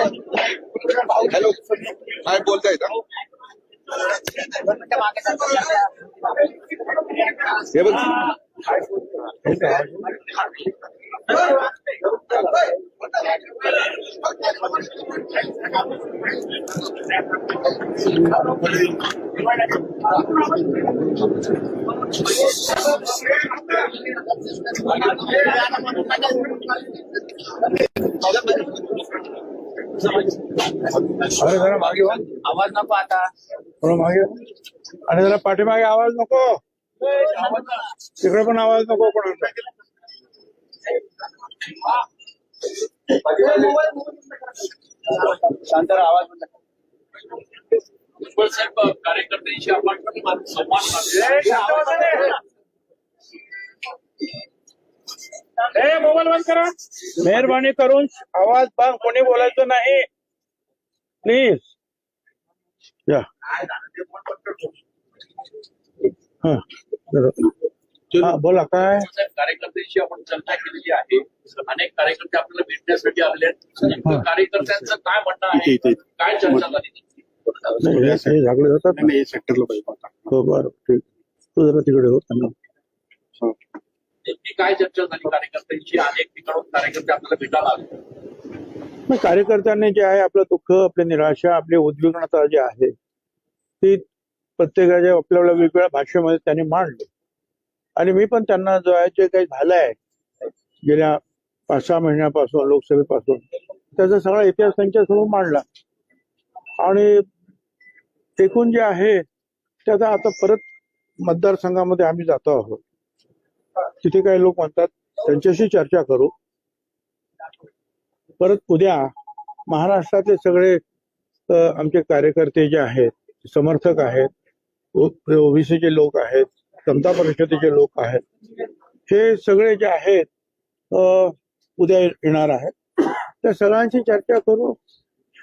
Hello साहेब बोलताय का हे बघ अरे जरा मागे वा आवाज नको आता. थोडं मागे. आणि जरा पाठीमागे आवाज नको. तिकडे पण आवाज नको कोणाचा शांत राहा, आवाज साहेब कार्यकर्त्यांशी आपण संवाद साधला. मोबाईल बंद करा. मेहरबानी करून आवाज बंद. कोणी बोलायचं नाही. प्लीज या. हा. हा बोला काय? कार्यकर्त्यांशी आपण चर्चा केलेली आहे. अनेक कार्यकर्ते आपल्याला भेटण्यासाठी आलेले आहेत. कार्यकर्त्यांचं काय म्हणणं आहे? काय चर्चा झाली हे झाकले जातात सेक्टरला पाहिजे. हो बरं ठीक. तू जरा तिकडे हो त्यांना. म्हणजे नेमकी काय चर्चा झाली? कार्यकर्त्यांची अनेक ठिकाणून कार्यकर्ते आपल्याला भेटायला आले. कार्यकर्त्यांनी जे आहे आपलं दुःख आपली निराशा आपली उद्विग्नता जी आहे ती प्रत्येकाच्या आपल्याला वेगवेगळ्या भाषेमध्ये त्यांनी मांडली. आणि मी पण त्यांना जो आहे जे काही झालंय गेल्या पाच सहा महिन्यापासून लोकसभेपासून त्याचा सगळा इतिहास त्यांच्यासमोर मांडला. आणि एकूण जे आहे त्याचा आता परत मतदारसंघामध्ये आम्ही जातो आहोत. तिथे काही लोक म्हणतात त्यांच्याशी चर्चा करू. परत उद्या महाराष्ट्रातले सगळे आमचे कार्यकर्ते जे आहेत समर्थक आहेत ओबीसीचे लोक आहेत समता परिषदेचे लोक आहेत हे सगळे जे आहेत उद्या येणार आहेत. त्या सगळ्यांशी चर्चा करू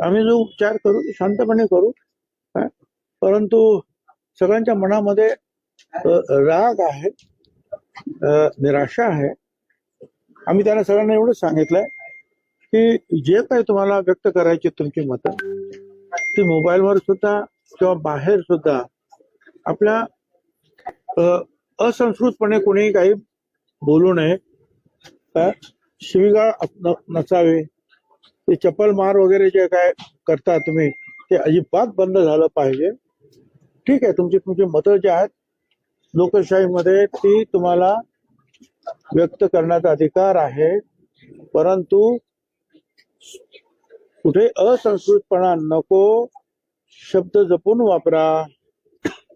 आम्ही जो उपचार करू शांतपणे करू परंतु सगळ्यांच्या मनामध्ये राग आहे. निराशा आहे. आम्ही त्यांना सगळ्यांना एवढंच सांगितलंय की जे काही तुम्हाला व्यक्त करायची तुमची मतं ती मोबाईलवर सुद्धा किंवा बाहेर सुद्धा आपल्या अ, असंस्कृतपणे कोणी काही बोलू नये अ, नसावे. ते चप्पल मार वगैरे जे काय करता तुम्ही ते अजिबात बंद झालं पाहिजे. ठीक आहे तुमची तुमची मतं जे आहेत लोकशाहीमध्ये ती तुम्हाला व्यक्त करण्याचा अधिकार आहे. परंतु कुठे असंस्कृतपणा नको शब्द जपून वापरा.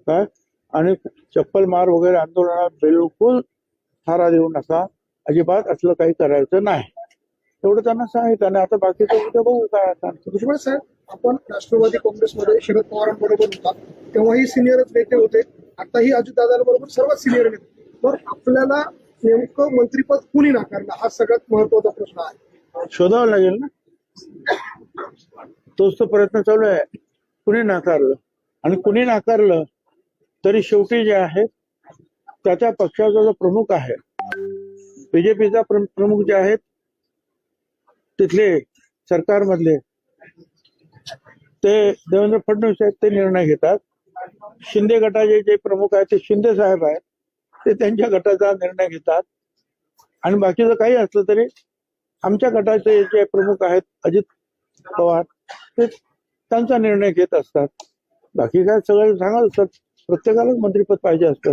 काय? आणि चप्पल मार वगैरे आंदोलनात बिलकुल थारा देऊ नका. अजिबात असलं काही करायचं नाही. तेवढं त्यांना सांगितलं. आणि आता बाकीचं उद्या बघू काय आता? भुजबळ साहेब आपण राष्ट्रवादी काँग्रेसमध्ये शरद पवारांबरोबर होता. तेव्हाही सिनियरच नेते होते. आताही अजितदादांबरोबर सर्व सिनियर नेते तर आपल्याला नेमकं मंत्रीपद कुणी नाकारलं? हा सगळ्यात महत्त्वाचा प्रश्न आहे. शोधावा लागेल ना? तोच तो प्रयत्न चालू आहे. कुणी नाकारलं? आणि कुणी नाकारलं तरी शेवटी जे आहे त्याच्या पक्षाचा जो प्रमुख आहे बीजेपीचा प्रमुख जे आहेत तिथले सरकारमधले ते देवेंद्र फडणवीस आहेत ते निर्णय घेतात. शिंदे गटाचे जे प्रमुख आहेत ते शिंदे साहेब आहेत ते त्यांच्या गटाचा निर्णय घेतात. आणि बाकीचं काही असलं तरी आमच्या गटाचे जे प्रमुख आहेत अजित पवार ते त्यांचा निर्णय घेत असतात. बाकी काय सगळे सांगत असतात प्रत्येकालाच मंत्रीपद पाहिजे असतं.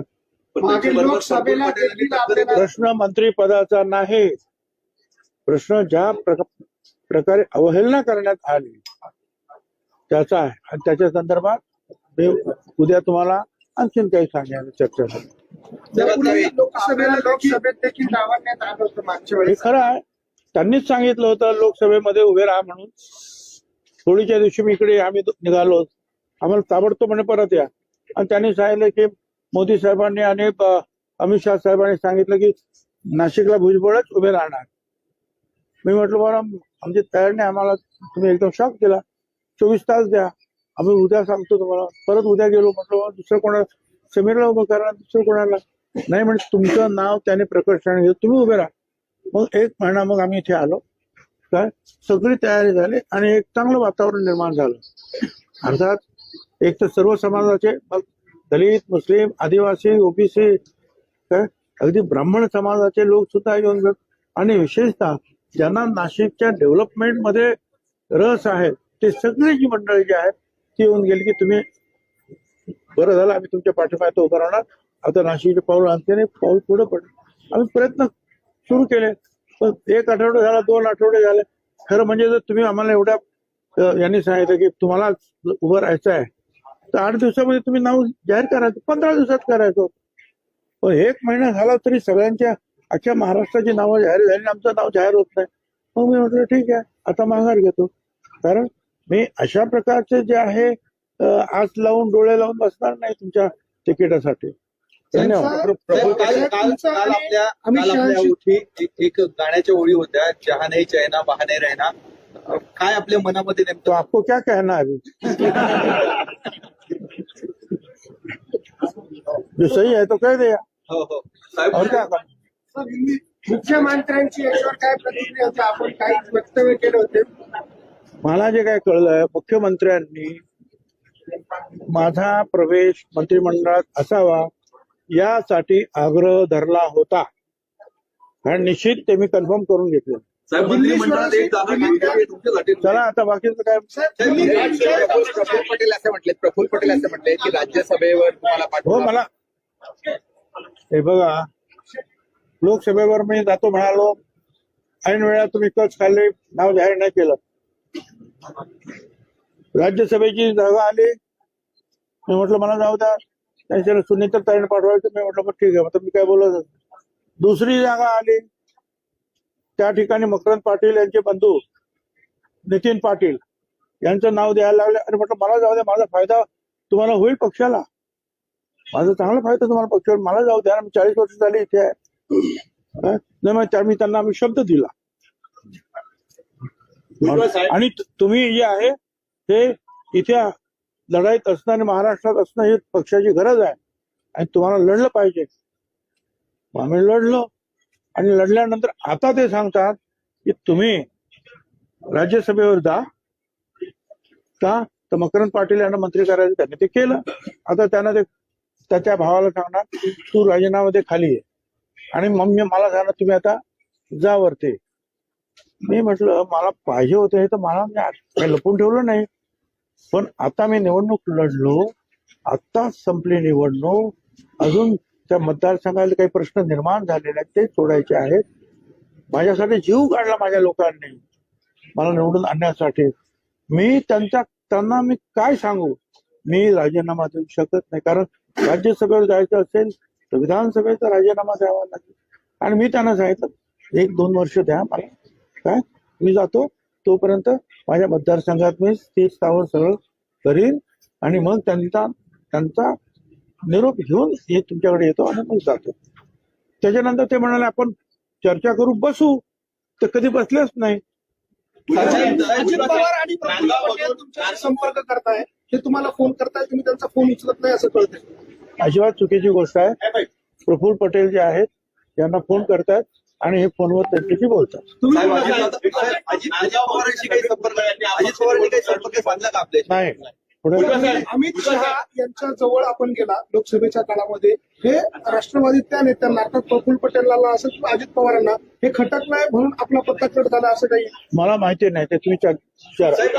प्रश्न मंत्रिपदाचा नाही. प्रश्न ज्या प्रक- प्रकारे अवहेलना करण्यात आली त्याचा आहे. आणि त्याच्या संदर्भात मी उद्या तुम्हाला आणखीन काही सांगायला चर्चा लोकसभेला लोकसभेत देखील लावण्यात आलं होतं मागच्या हे वेळेस. खरं आहे. त्यांनीच सांगितलं होतं लोकसभेमध्ये उभे राहा म्हणून. होळीच्या दिवशी मी इकडे आम्ही निघालो. आम्हाला ताबडतोब म्हणे परत या. आणि त्यांनी सांगितलं की मोदी साहेबांनी आणि अमित शहा साहेबांनी सांगितलं की नाशिकला भुजबळच उभे राहणार. मी म्हटलं बरं आमची तयारी नाही. आम्हाला तुम्ही एकदम शॉक दिला चोवीस तास द्या. आम्ही उद्या सांगतो तुम्हाला. परत उद्या गेलो म्हटलं दुसरं कोणाला? समीरला उभं करा दुसरं कोणाला? नाही म्हणजे तुमचं नाव त्याने प्रकर्षाने घेत तुम्ही उभे राहा. मग एक महिना मग आम्ही इथे आलो. काय? सगळी तयारी झाली आणि एक चांगलं वातावरण निर्माण झालं. अर्थात एक तर सर्व समाजाचे मग दलित मुस्लिम आदिवासी ओबीसी काय? अगदी ब्राह्मण समाजाचे लोक सुद्धा येऊन भेट आणि विशेषतः ज्यांना नाशिकच्या डेव्हलपमेंटमध्ये रस आहे ते सगळी जी मंडळी जी आहेत ती येऊन गेली की तुम्ही बरं झालं आम्ही तुमच्या पाठीमागे उभं राहणार. आता नाशिकचे पाऊल आणते नाही पाऊल पुढे पडलं. आम्ही प्रयत्न सुरू केले. पण एक आठवडा झाला दोन आठवडे झाले. खरं म्हणजे जर तुम्ही आम्हाला एवढ्या यांनी सांगितलं की तुम्हाला उभं राहायचं आहे तर आठ दिवसामध्ये तुम्ही नाव जाहीर करायचं पंधरा दिवसात करायचो. पण एक महिना झाला तरी सगळ्यांच्या अख्ख्या महाराष्ट्राची नावं जाहीर झाली आमचं नाव जाहीर होत नाही. मग मी म्हटलं ठीक आहे आता माघार घेतो. कारण मी अशा प्रकारचे जे आहे आस लावून डोळे लावून बसणार नाही तुमच्या तिकिटासाठी. एक- गाण्याच्या ओळी होत्या जहा नाही चैना बहाने रहना काय आपल्या मनामध्ये तो नेमकं आपको क्या कहना है अभी? जो सही है तो कह दिया हो हो. साहेब और क्या? मुख्यमंत्र्यांची याच्यावर काय प्रतिक्रिया होती? आपण काही वक्तव्य केले होते. मला जे काय कळलंय मुख्यमंत्र्यांनी माझा प्रवेश मंत्रिमंडळात असावा यासाठी आग्रह धरला होता. कारण निश्चित ते मी कन्फर्म करून घेतलं. साहेब मंत्रिमंडळात एक जागा खाली आहे तुमच्यासाठी चला आता बाकीचं काय? प्रफुल्ल पटेल असे म्हटले प्रफुल्ल पटेल असे म्हटले की राज्यसभेवर तुम्हाला हो मला हे बघा लोकसभेवर मी जातो म्हणालो ऐन वेळा तुम्ही कच खाल्ले नाव जाहीर नाही केलं. राज्यसभेची जागा आली. मी म्हटलं मला जाऊ द्या. त्यांच्या सुनीतर ताईने पाठवायचं. मी म्हटलं मग ठीक आहे. आता मी काय बोलत दुसरी जागा आली. त्या ठिकाणी मकरंद पाटील यांचे बंधू नितीन पाटील यांचं नाव द्यायला लागले. आणि म्हटलं मला जाऊ द्या. माझा फायदा तुम्हाला होईल पक्षाला. माझा चांगला फायदा तुम्हाला पक्षावर मला जाऊ द्या. मी चाळीस वर्ष झाली इथे आहे. त्या- मी त्यांना आम्ही शब्द दिला. आणि तुम्ही जे आहे ते इथे लढाईत असणं आणि महाराष्ट्रात असणं ही पक्षाची गरज आहे. आणि तुम्हाला लढलं पाहिजे. आम्ही लढलो. आणि लढल्यानंतर आता ते सांगतात की तुम्ही राज्यसभेवर जा. का तर मकरंद पाटील यांना मंत्री करायचं त्यांनी ते केलं. आता त्यांना ते त्याच्या भावाला सांगणार तू राजीनामा दे खाली आहे आणि मग मी मला सांगणार तुम्ही आता जा वरती. मी म्हटलं मला पाहिजे होते हे तर मला मी काही लपून ठेवलं नाही. पण आता मी निवडणूक लढलो. आता संपली निवडणूक. अजून त्या मतदारसंघाला काही प्रश्न निर्माण झालेले आहेत ते सोडायचे आहेत. माझ्यासाठी जीव काढला माझ्या लोकांनी. मला निवडून आणण्यासाठी. मी त्यांच्या त्यांना मी काय सांगू? मी राजीनामा देऊ शकत नाही. कारण राज्यसभेवर जायचं असेल तर विधानसभेचा राजीनामा द्यावा लागेल. आणि मी त्यांना सांगितलं एक दोन वर्ष द्या. मला काय? मी जातो. तोपर्यंत माझ्या मतदारसंघात मी ते स्थावर सगळं करीन आणि मग त्यांचा त्यांचा निरोप घेऊन हे तुमच्याकडे येतो आणि मग जातो. त्याच्यानंतर ते म्हणाले आपण चर्चा करू बसू. तर कधी बसलेच नाही. पवार आणि संपर्क करताय. हे तुम्हाला फोन करताय तुम्ही त्यांचा फोन उचलत नाही असं कळतंय. अजिबात चुकीची गोष्ट आहे. प्रफुल्ल पटेल जे आहेत यांना फोन करतात आणि हे फोनवर त्यांच्याशी बोलतात. तुम्ही साहेब अजित साहेब, अजित अजित पवारांशी काही संपर्क अजित पवारांनी काही संपर्क साधला का आपल्याशी नाही. पुढे अमित शहा यांच्या जवळ आपण गेला लोकसभेच्या काळामध्ये. हे राष्ट्रवादी त्या नेत्यांना अर्थात प्रफुल्ल पटेलला असं किंवा अजित पवारांना हे खटकलंय म्हणून आपला पत्ता कट झाला असं काही मला माहिती नाही ते तुम्ही विचार- विचारा. साहेब,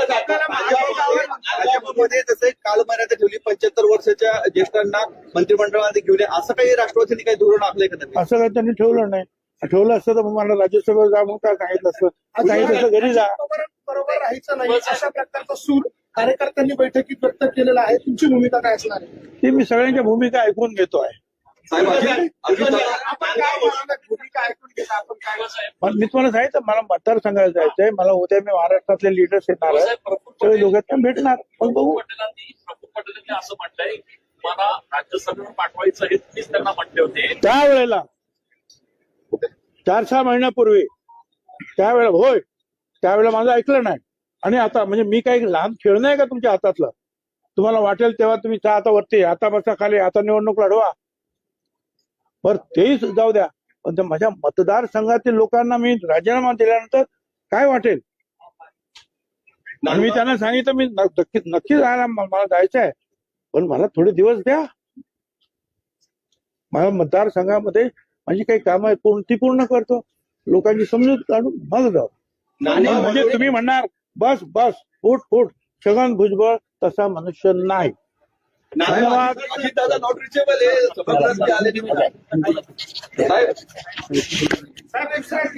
भाजपमध्ये भाजपमध्ये जसे काल मर्यादा ठेवली पंच्याहत्तर वर्षाच्या ज्येष्ठांना मंत्रिमंडळामध्ये घेऊन ये, असं काही राष्ट्रवादीने काही धोरण आखलंय का त्यांनी असं काही त्यांनी ठेवलं नाही. ठेवलं असतं तर मग मला राज्यसभेवर जा म्हणून काय सांगितलं असतं? सांगितलं असतं घरी जा. बरोबर राहायचं नाही. अशा प्रकारचा सूर कार्यकर्त्यांनी बैठकीत व्यक्त केलेला आहे. तुमची भूमिका काय असणार आहे? ते मी सगळ्यांच्या भूमिका ऐकून घेतो आहे. साहेब अजित अजित आपण काय बोलणार? भूमिका ऐकून घेता आपण काय पण मी तुम्हाला सांगितलं मला मतदारसंघात जायचंय. मला उद्या मी महाराष्ट्रातले लिडर्स येणार सगळे दोघांना भेटणार. मग बघू. असं म्हटलंय मला राज्यसभेवर पाठवायचं हे तुम्हीच त्यांना म्हटले होते. त्यावेळेला चार सहा महिन्यापूर्वी त्यावेळेला होय त्यावेळेला माझं ऐकलं नाही. आणि आता म्हणजे मी काही लहान खेळ नाही का तुमच्या हातातलं? तुम्हाला वाटेल तेव्हा तुम्ही त्या आता वरती आता बसा खाली आता निवडणूक लढवा. बर तेही जाऊ द्या. पण माझ्या मतदारसंघातील लोकांना मी राजीनामा दिल्यानंतर काय वाटेल? मी त्यांना सांगितलं मी नक्कीच नक्की नक्की जायला मला जायचं आहे. पण मला थोडे दिवस द्या. माझ्या मतदारसंघामध्ये माझी काही कामं आहेत पूर्ण ती पूर्ण करतो लोकांची समजूत काढून मग जाऊ म्हणजे तुम्ही म्हणणार बस बस फूट फूट छगन भुजबळ तसा मनुष्य नाही धन्यवाद. दादा नॉट रिचेबल आहे सभागृहात ते आले नाही साहेब